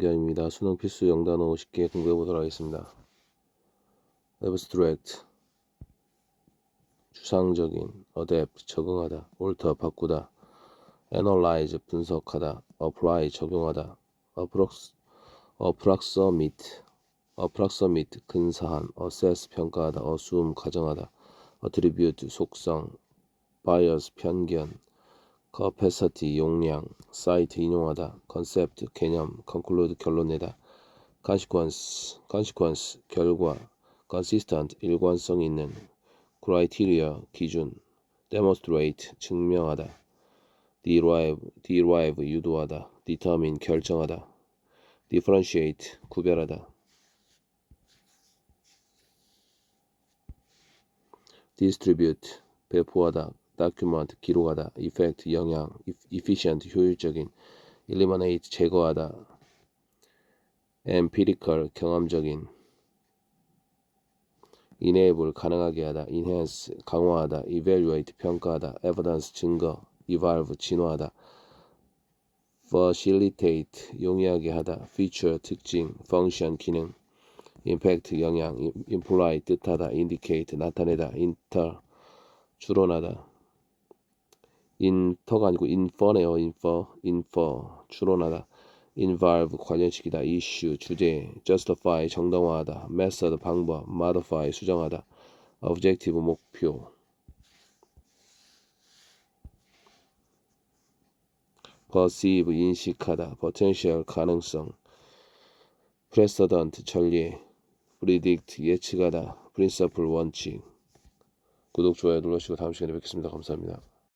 김기환입니다. 수능 필수 영단어 50개 공부해 보도록 하겠습니다. abstract 추상적인, adapt 적응하다, alter 바꾸다, analyze 분석하다, apply 적용하다, approx approximate approximate 근사한, assess 평가하다, assume 가정하다, attribute 속성, bias 편견, capacity 용량, cite 인용하다, concept 개념, conclude 결론 내다, consequence consequence 결과, consistent 일관성 있는, criteria 기준, demonstrate 증명하다, derive derive 유도하다, determine 결정하다, differentiate 구별하다, distribute 배포하다, document 기록하다, effect 영향, efficient 효율적인, eliminate 제거하다, empirical 경험적인, enable 가능하게 하다, enhance 강화하다, evaluate 평가하다, evidence 증거, evolve 진화하다, facilitate 용이하게 하다, feature 특징, function 기능, impact 영향, imply 뜻하다, indicate 나타내다, inter 추론하다. 인터가 아니고 infer네요. infer, infer 추론하다. involve 관련시키다. issue 주제, justify 정당화하다. method 방법, modify 수정하다. objective 목표. perceive 인식하다. potential 가능성. precedent 전례. predict 예측하다. principle 원칙. 구독, 좋아요 눌러주시고 다음 시간에 뵙겠습니다. 감사합니다.